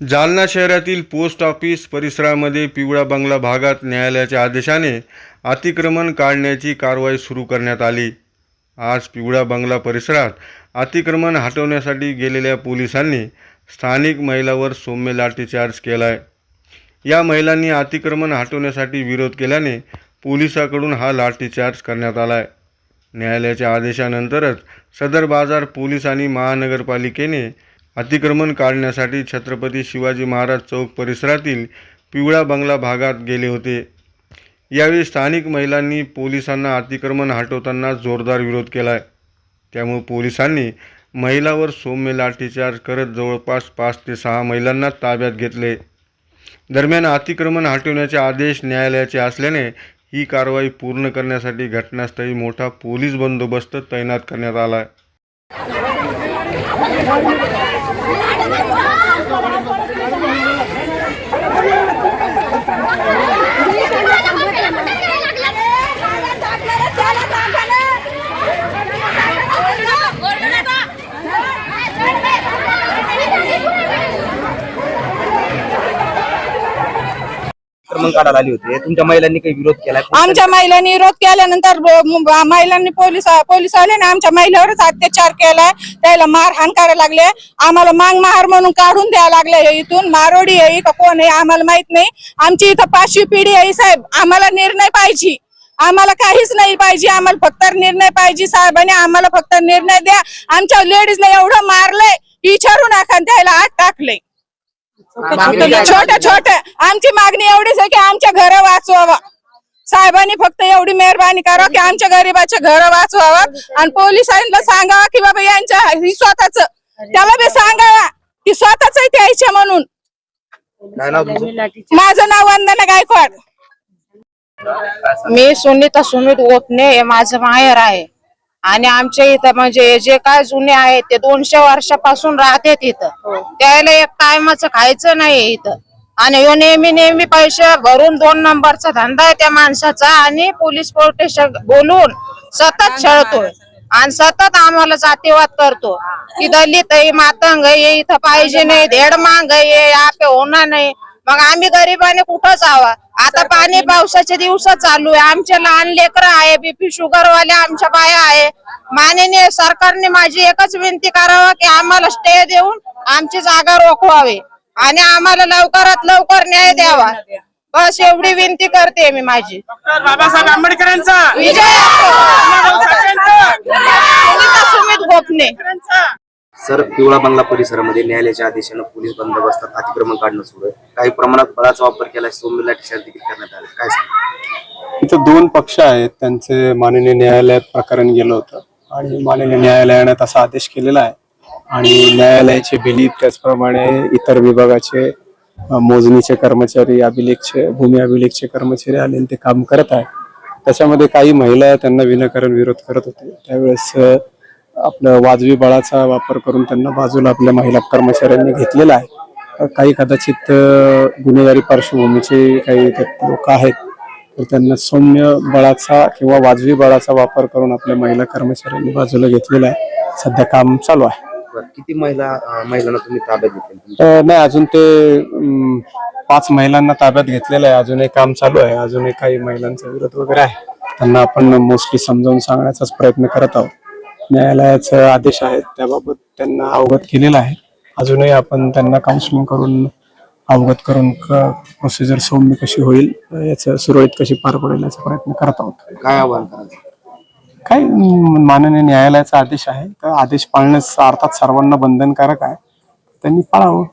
जालना शहरातील post office परिसरामध्ये पिवळा बंगला भागात न्यायालयाच्या आदेशाने अतिक्रमण काढण्याची कारवाई सुरू करण्यात आली. आज पिवळा बंगला परिसरात अतिक्रमण हटवण्यासाठी गेलेल्या पोलिसांनी स्थानिक महिलावर सौम्य लाठीचार्ज केला आहे या महिलांनी अतिक्रमण हटवण्यासाठी विरोध केल्याने पोलिसाकडून हा लाठीचार्ज करण्यात आला आहे न्यायालयाच्या आदेशानंतरच सदर बाजार पोलीस आणि महानगरपालिकेने अतिक्रमण काढण्यासाठी छत्रपती शिवाजी महाराज चौक परिसरातील पिवळा बंगला भागात गेले होते. यावेळी स्थानिक महिलांनी पोलिसांना अतिक्रमण हटवताना जोरदार विरोध केला आहे त्यामुळे पोलिसांनी महिलावर सौम्य लाठीचार्ज करत जवळपास पाच ते सहा महिलांना ताब्यात घेतले. दरम्यान अतिक्रमण हटवण्याचे आदेश न्यायालयाचे असल्याने ही कारवाई पूर्ण करण्यासाठी घटनास्थळी मोठा पोलीस बंदोबस्त तैनात करण्यात आला आहे Thank you. आक्रमण काढायला आली होते. तुमच्या महिलांनी काही विरोध केला आमच्या महिलांनी विरोध केल्यानंतर महिलांनी पोलीस पोलीस आले आमच्या महिलावरच अत्याचार केलाय. त्याला मारहाण करायला लागले. आम्हाला मांग महार म्हणून काढून द्यायला लागले इथून. मारोडी आहे का कोण आहे आम्हाला माहीत नाही. आमची इथं पाचवी पिढी आहे साहेब. आम्हाला निर्णय पाहिजे. आम्हाला काहीच नाही पाहिजे. आम्हाला फक्त निर्णय पाहिजे साहेबांनी. आम्हाला फक्त निर्णय द्या. आमच्या लेडीजला एवढं मारलंय. विचारू नका. त्याला छोट्या छोट्या आमची मागणी एवढीच आहे की आमच्या घर वाचवावा. साहेबांनी फक्त एवढी मेहरबानी करा की आमच्या गरीबाच्या घर वाचवावा. आणि पोलिसांना सांगावा की बाबा यांच्या ही स्वतःच. त्याला बी सांगावा की स्वतःच द्यायचे म्हणून. काय नाव तुमचं? माझं नाव वंदना गायकवाड. मी सुनीता सुमित गोपने हे माझं माहेर आहे. आणि आमच्या इथं म्हणजे जे काय जुने आहेत ते दोनशे वर्षापासून राहते तिथं. त्याला एक टायमाचं खायचं नाही इथं. आणि ह्यो नेहमी नेहमी पैसे भरून दोन नंबरचा धंदा आहे त्या माणसाचा आणि पोलीस प्रोटेक्शन बोलून सतत छळतोय. आणि सतत आम्हाला जातीवाद करतो. की दलित आहे मातंग आहे इथं पाहिजे नाही धेड मांग आपे होणार नाही. मग आम्ही गरिबाने कुठं जावा? आता पाणी पावसाचे दिवस चालू आहे. आमचे लहान लेकर आहे बीपी शुगर वाले आमच्या बाया आहे. माननीय सरकारने माझी एकच विनंती करावा की आम्हाला स्टे देऊन आमची जागा रोखवावी आणि आम्हाला लवकरात लवकर न्याय द्यावा. बस एवढी विनंती करते मी माझी. डॉक्टर बाबासाहेब आंबेडकरांचा. विजय! सुमित गोपने. सर पिवळा बंगला परिसरामध्ये न्यायालयाच्या आदेशानं पोलीस बंदोबस्तात अतिक्रमण काढणं सुरू आहे. काही प्रमाणात बळाचा वापर केला सौम्यला लाठीचार्ज देखील करण्यात आले. काय सर इथं दोन पक्ष आहेत. त्यांचे माननीय न्यायालयात प्रकरण गेलं होतं आणि माननीय न्यायालयाने तसा आदेश केलेला आहे. आणि न्यायालयाचे बिलीप त्याचप्रमाणे इतर विभागाचे मोजणीचे कर्मचारी अभिलेखचे भूमी अभिलेखचे कर्मचारी आले ते काम करत आहे त्याच्यामध्ये काही महिला त्यांना विनाकारण विरोध करत होते. त्यावेळेस आपलं वाजवी बळाचा वापर करून त्यांना बाजूला आपल्या महिला कर्मचाऱ्यांनी घेतलेला आहे. काही कदाचित गुन्हेगारी पार्श्वभूमीचे काही लोक आहेत तर त्यांना सौम्य बळाचा किंवा वाजवी बळाचा वापर करून आपल्या महिला कर्मचाऱ्यांनी बाजूला घेतलेला आहे. सध्या काम चालू आहे. किती महिला महिलांना तुम्ही ताब्यात घेतले? नाही अजून ते पाच महिलांना ताब्यात घेतलेलं आहे. अजूनही काम चालू आहे. अजूनही काही महिलांचा विरोध वगैरे आहे. त्यांना आपण मोस्टली समजावून सांगण्याचाच प्रयत्न करत आहोत. न्यायालयाचे आदेश आहेत त्याबाबत त्यांना अवगत केलेलं आहे. अजूनही आपण त्यांना काउन्सिलिंग करून अवगत करून प्रोसिजर सौम्य कशी होईल याचं सुरळीत कशी पार पडेल याचा प्रयत्न करत आहोत. काय आव्हान काय माननीय न्यायालयाचा आदेश आहे तर आदेश पाळण्यास अर्थात सर्वांना बंधनकारक आहे. त्यांनी पाळावं.